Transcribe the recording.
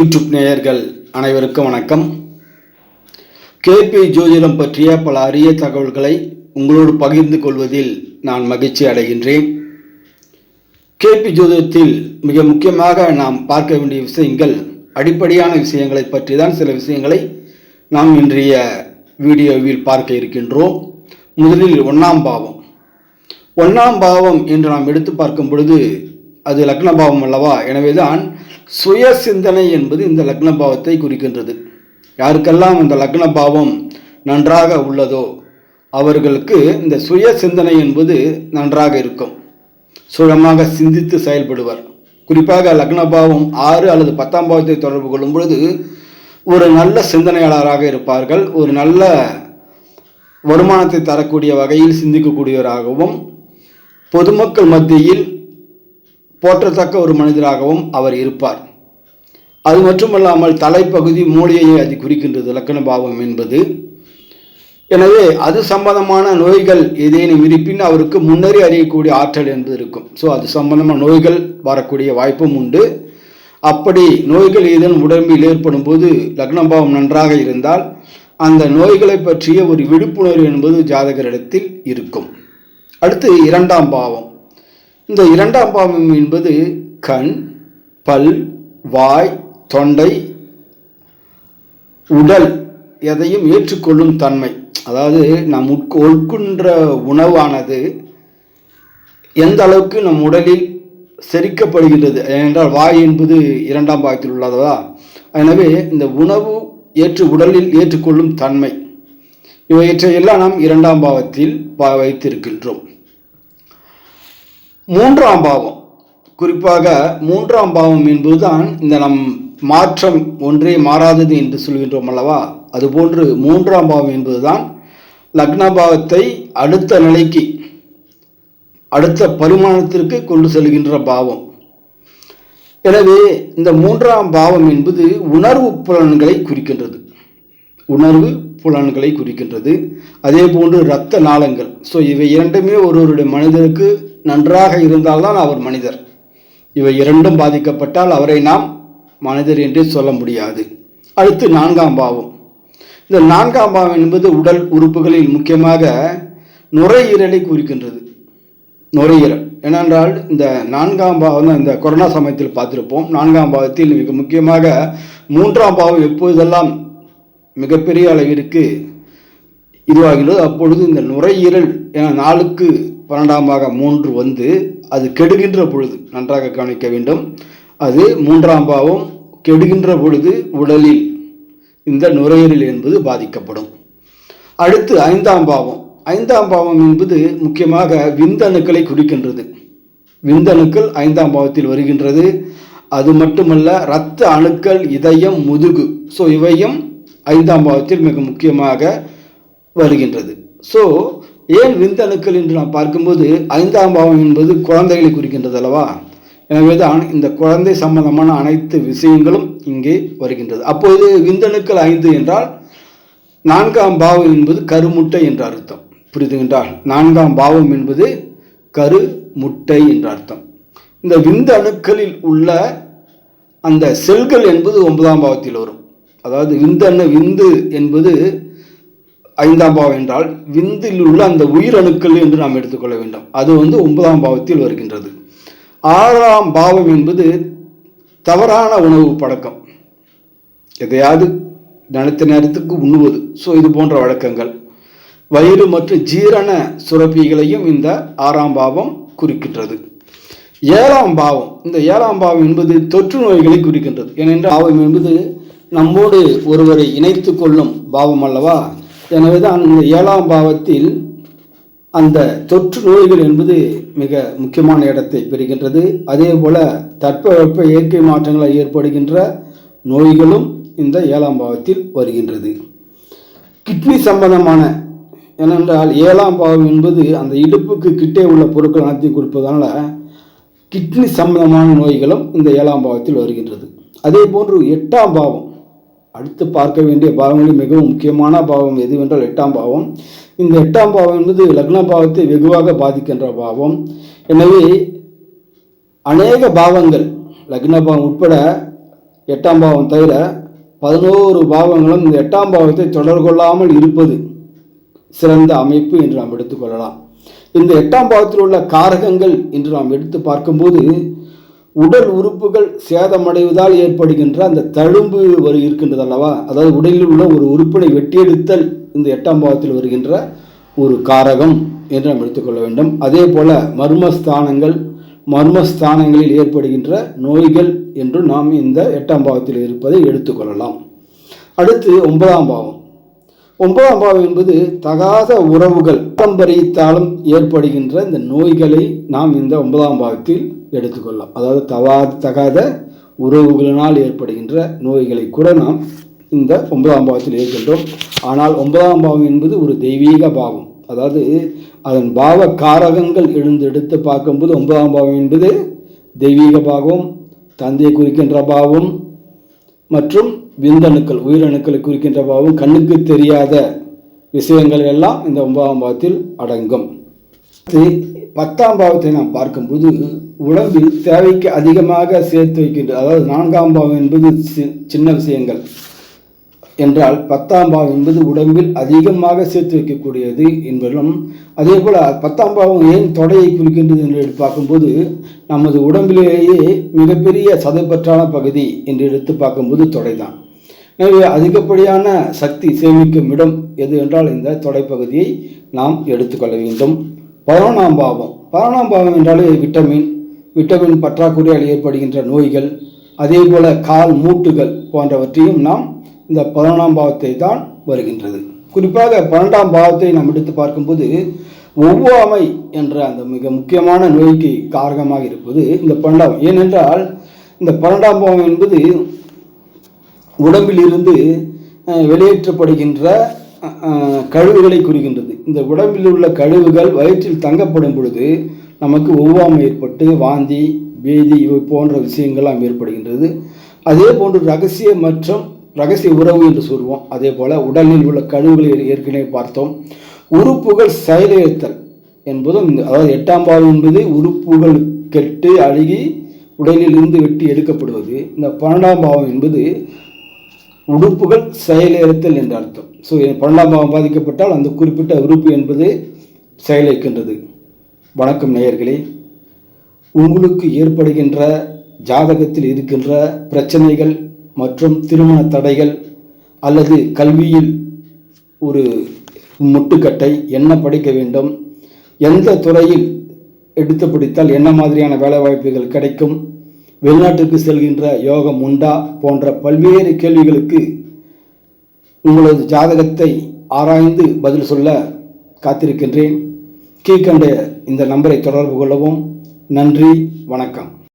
YouTube நேயர்கள் அனைவருக்கும் வணக்கம். கேபி ஜோதிடம் பற்றிய பல அரிய தகவல்களை உங்களோடு பகிர்ந்து கொள்வதில் நான் மகிழ்ச்சி அடைகின்றேன். கேபி ஜோதிடத்தில் மிக முக்கியமாக நாம் பார்க்க வேண்டிய விஷயங்கள் அடிப்படையான விஷயங்களை பற்றி தான் சில விஷயங்களை நாம் இன்றைய வீடியோவில் பார்க்க இருக்கின்றோம். முதலில் ஒன்றாம் பாவம். ஒன்றாம் பாவம் என்று நாம் எடுத்து பார்க்கும் பொழுது அது லக்ன பாவம் அல்லவா? எனவேதான் சுய சிந்தனை என்பது இந்த லக்ன பாவத்தை குறிக்கின்றது. யாருக்கெல்லாம் அந்த லக்ன பாவம் நன்றாக உள்ளதோ அவர்களுக்கு இந்த சுய சிந்தனை என்பது நன்றாக இருக்கும். சுழமாக சிந்தித்து செயல்படுவர். குறிப்பாக லக்ன பாவம் ஆறு அல்லது பத்தாம் பாவத்தை தொடர்பு கொள்ளும் பொழுது ஒரு நல்ல சிந்தனையாளராக இருப்பார்கள். ஒரு நல்ல வருமானத்தை தரக்கூடிய வகையில் சிந்திக்கக்கூடியவராகவும் பொதுமக்கள் மத்தியில் போற்றத்தக்க ஒரு மனிதராகவும் அவர் இருப்பார். அது மட்டுமல்லாமல் தலைப்பகுதி மூளையை அது குறிக்கின்றது இலக்கண பாவம் என்பது. எனவே அது சம்பந்தமான நோய்கள் ஏதேனும் இருப்பின் அவருக்கு முன்னரே அறியக்கூடிய ஆற்றல் என்பது இருக்கும். ஸோ அது சம்பந்தமான நோய்கள் வரக்கூடிய வாய்ப்பும் உண்டு. அப்படி நோய்கள் ஏதேனும் உடம்பில் ஏற்படும் போது லக்னபாவம் நன்றாக இருந்தால் அந்த நோய்களை பற்றிய ஒரு விழிப்புணர்வு என்பது ஜாதகரிடத்தில் இருக்கும். அடுத்து இரண்டாம் பாவம். இந்த இரண்டாம் பாவம் என்பது கண் பல் வாய் தொண்டை உடல் எதையும் ஏற்றுக்கொள்ளும் தன்மை. அதாவது நாம் உட்கொள்கின்ற உணவானது எந்த அளவுக்கு நம் உடலில் செரிக்கப்படுகின்றது ஏனென்றால் வாய் என்பது இரண்டாம் பாகத்தில் உள்ளதா? எனவே இந்த உணவு ஏற்று உடலில் ஏற்றுக்கொள்ளும் தன்மை. இவற்றையெல்லாம் நாம் இரண்டாம் பாவத்தில் வைத்திருக்கின்றோம். மூன்றாம் பாவம். குறிப்பாக மூன்றாம் பாவம் என்பதுதான் இந்த நம் மாற்றம் ஒன்றே மாறாதது என்று சொல்கின்றோம் அல்லவா? அதுபோன்று மூன்றாம் பாவம் என்பதுதான் லக்ன பாவத்தை அடுத்த நிலைக்கு அடுத்த பரிமாணத்திற்கு கொண்டு செல்கின்ற பாவம். எனவே இந்த மூன்றாம் பாவம் என்பது உணர்வு புலன்களை குறிக்கின்றது. உணர்வு புலன்களை குறிக்கின்றது. அதே போன்று இரத்த நாளங்கள். ஸோ இவை இரண்டுமே ஒருவருடைய மனிதருக்கு நன்றாக இருந்தால்தான் அவர் மனிதர். இவை இரண்டும் பாதிக்கப்பட்டால் அவரை நாம் மனிதர் என்று சொல்ல முடியாது. அடுத்து நான்காம் பாவம். இந்த நான்காம் பாவம் என்பது உடல் உறுப்புகளில் முக்கியமாக நுரையீரலை குறிக்கின்றது. நுரையீரல் ஏனென்றால் இந்த நான்காம் பாவம் தான் இந்த கொரோனா சமயத்தில் பார்த்துருப்போம். நான்காம் பாவத்தில் மிக முக்கியமாக மூன்றாம் பாவம் எப்போதெல்லாம் மிகப்பெரிய அளவிற்கு இதுவாகிறது அப்பொழுது இந்த நுரையீரல் என நாளுக்கு பன்னெண்டாம் பாகம் மூன்று வந்து அது கெடுகின்ற பொழுது நன்றாக கவனிக்க வேண்டும். அது மூன்றாம் பாவம் கெடுகின்ற பொழுது உடலில் இந்த நுரையீரல் என்பது பாதிக்கப்படும். அடுத்து ஐந்தாம் பாவம். ஐந்தாம் பாவம் என்பது முக்கியமாக விந்தணுக்களை குறிக்கின்றது. விந்தணுக்கள் ஐந்தாம் பாவத்தில் வருகின்றது. அது மட்டுமல்ல இரத்த அணுக்கள் இதயம் முதுகு. ஸோ இவையும் ஐந்தாம் பாவத்தில் மிக முக்கியமாக வருகின்றது. ஸோ ஏன் விந்தணுக்கள் என்று நாம் பார்க்கும்போது ஐந்தாம் பாவம் என்பது குழந்தைகளை குறிக்கின்றது அல்லவா? எனவே தான் இந்த குழந்தை சம்பந்தமான அனைத்து விஷயங்களும் இங்கே வருகின்றது. அப்போது விந்தணுக்கள் ஐந்து என்றால் நான்காம் பாவம் என்பது கருமுட்டை என்ற அர்த்தம். புரிதுகின்றால் நான்காம் பாவம் என்பது கரு முட்டை என்ற அர்த்தம். இந்த விந்து அணுக்களில் உள்ள அந்த செல்கள் என்பது ஒன்பதாம் பாவத்தில் வரும். அதாவது விந்தணு விந்து என்பது ஐந்தாம் பாவம் என்றால் விந்தில் உள்ள அந்த உயிரணுக்கள் என்று நாம் எடுத்துக்கொள்ள வேண்டும். அது வந்து ஒன்பதாம் பாவத்தில் வருகின்றது. ஆறாம் பாவம் என்பது தவறான உணவு பழக்கம். எதையாவது நினைத்த நேரத்துக்கு உண்ணுவது. ஸோ இது போன்ற வழக்கங்கள். வயிறு மற்றும் ஜீரண சுரப்பிகளையும் இந்த ஆறாம் பாவம் குறிக்கின்றது. ஏழாம் பாவம் இந்த ஏழாம் பாவம் என்பது தொற்று நோய்களை குறிக்கின்றது. ஏனென்றால் பாவம் என்பது நம்மோடு ஒருவரை இணைத்து கொள்ளும் பாவம் அல்லவா? எனவே தான் இந்த ஏழாம் பாவத்தில் அந்த தொற்று நோய்கள் என்பது மிக முக்கியமான இடத்தை பெறுகின்றது. அதே போல தட்பவெப்ப இயற்கை மாற்றங்களால் ஏற்படுகின்ற நோய்களும் இந்த ஏழாம் பாவத்தில் வருகின்றது. கிட்னி சம்பந்தமான ஏனென்றால் ஏழாம் பாவம் என்பது அந்த இடுப்புக்கு கிட்டே உள்ள பொருட்கள் அனைத்தையும் கொடுப்பதனால கிட்னி சம்பந்தமான நோய்களும் இந்த ஏழாம் பாவத்தில் வருகின்றது. அதே போன்று எட்டாம் பாவம் அடுத்து பார்க்க வேண்டிய பாவங்களில் மிகவும் முக்கியமான பாவம் எதுவென்றால் எட்டாம் பாவம். இந்த எட்டாம் பாவம் என்பது லக்ன பாவத்தை வெகுவாக பாதிக்கின்ற பாவம். எனவே அநேக பாவங்கள் லக்ன பாவம் உட்பட எட்டாம் பாவம் தவிர பதினோரு பாவங்களும் இந்த எட்டாம் பாவத்தை தொடர் கொள்ளாமல் இருப்பது சிறந்த அமைப்பு என்று நாம் எடுத்துக்கொள்ளலாம் இந்த எட்டாம் பாவத்தில் உள்ள காரகங்கள் என்று நாம் எடுத்து பார்க்கும்போது உடல் உறுப்புகள் சேதமடைவதால் ஏற்படுகின்ற அந்த தழும்பு வரு இருக்கின்றது அல்லவா? அதாவது உடலில் உள்ள ஒரு உறுப்பினை வெட்டியெடுத்தல் இந்த எட்டாம் பாவத்தில் வருகின்ற ஒரு காரகம் என்று நாம் எடுத்துக்கொள்ள வேண்டும். அதே போல மர்மஸ்தானங்கள் மர்மஸ்தானங்களில் ஏற்படுகின்ற நோய்கள் என்று நாம் இந்த எட்டாம் பாவத்தில் இருப்பதை எடுத்துக்கொள்ளலாம். அடுத்து ஒன்பதாம் பாவம் ஒன்பதாம் பாவம் என்பது தகாத உறவுகள் பாரம்பரியத்தாலும் ஏற்படுகின்ற இந்த நோய்களை நாம் இந்த ஒன்பதாம் பாவத்தில் எடுத்துக்கொள்ளலாம். அதாவது தவா தகாத உறவுகளினால் ஏற்படுகின்ற நோய்களை கூட நாம் இந்த ஒன்பதாம் பாவத்தில் இருக்கின்றோம் ஆனால் ஒன்பதாம் பாவம் என்பது ஒரு தெய்வீக பாவம் அதாவது அதன் பாவ காரகங்கள் எழுந்து எடுத்து பார்க்கும்போது ஒன்பதாம் பாவம் என்பது தெய்வீக பாவம் தந்தையை குறிக்கின்ற பாவம் மற்றும் விந்தணுக்கள் உயிரணுக்களை குறிக்கின்றவாவும் கண்ணுக்கு தெரியாத விஷயங்கள் எல்லாம் இந்த ஒன்பதாம் பாவத்தில் அடங்கும். பத்தாம் பாவத்தை நாம் பார்க்கும்போது உடம்பில் தேவைக்கு அதிகமாக சேர்த்து வைக்கின்ற அதாவது நான்காம் பாவம் என்பது சி- சின்ன விஷயங்கள் என்றால் பத்தாம் பாவம் என்பது உடம்பில் அதிகமாக சேர்த்து வைக்கக்கூடியது என்பதும் அதே போல் பத்தாம் பாவம் ஏன் தொடையை குறிக்கின்றது என்று எடுத்து பார்க்கும்போது நமது உடம்பிலேயே மிகப்பெரிய சதைப்பற்றான பகுதி என்று எடுத்து பார்க்கும்போது தொடை தான் எனவே அதிகப்படியான சக்தி சேமிக்கும் இடம் எது என்றால் இந்த தொடைப்பகுதியை நாம் எடுத்துக்கொள்ள வேண்டும். பதினொன்றாம் பாவம். பதினொன்றாம் பாவம் என்றாலே விட்டமின். விட்டமின் பற்றாக்குறையால் ஏற்படுகின்ற நோய்கள் அதே போல கால் மூட்டுகள் போன்றவற்றையும் நாம் இந்த பதினொன்றாம் பாவத்தை தான் வருகின்றது. குறிப்பாக பன்னெண்டாம் பாவத்தை நாம் எடுத்து பார்க்கும்போது ஒவ்வாமை என்ற அந்த மிக முக்கியமான நோய்க்கு காரணமாக இருப்பது இந்த பன்னெண்டாம். ஏனென்றால் இந்த பன்னெண்டாம் பாவம் என்பது உடம்பிலிருந்து வெளியேற்றப்படுகின்ற கழிவுகளை குறிக்கின்றது. இந்த உடம்பில் உள்ள கழிவுகள் வயிற்றில் தங்கப்படும் பொழுது நமக்கு ஒவ்வாமை ஏற்பட்டு வாந்தி பேதி இவை போன்ற விஷயங்கள்லாம் ஏற்படுகின்றது. அதே போன்று ரகசிய மற்றும் ரகசிய உறவு என்று சொல்வோம். அதே போல் உடலில் உள்ள கழிவுகளை ஏற்கனவே பார்த்தோம். உறுப்புகள் செயலேற்றல் என்பதும் அதாவது எட்டாம் பாவம் என்பது உறுப்புகள் கெட்டு அழுகி உடலில் இருந்து வெட்டி எடுக்கப்படுவது. இந்த பன்னெண்டாம் பாவம் என்பது உறுப்புகள் செயலிழத்தல் என்று அர்த்தம். ஸோ பன்னெண்டாம் பாவம் பாதிக்கப்பட்டால் அந்த குறிப்பிட்ட உறுப்பு என்பது செயலிழக்கின்றது வணக்கம் நேயர்களே. உங்களுக்கு ஏற்படுகின்ற ஜாதகத்தில் இருக்கின்ற பிரச்சனைகள் மற்றும் திருமண தடைகள் அல்லது கல்வியில் ஒரு முட்டுக்கட்டை என்ன படிக்க வேண்டும் எந்த துறையில் எடுத்து படித்தால் என்ன மாதிரியான வேலைவாய்ப்புகள் கிடைக்கும் வெளிநாட்டுக்கு செல்கின்ற யோகம் உண்டா போன்ற பல்வேறு கேள்விகளுக்கு உங்களது ஜாதகத்தை ஆராய்ந்து பதில் சொல்ல காத்திருக்கின்றேன். கீழ்கண்ட இந்த நம்பரை தொடர்பு கொள்ளவும். நன்றி வணக்கம்.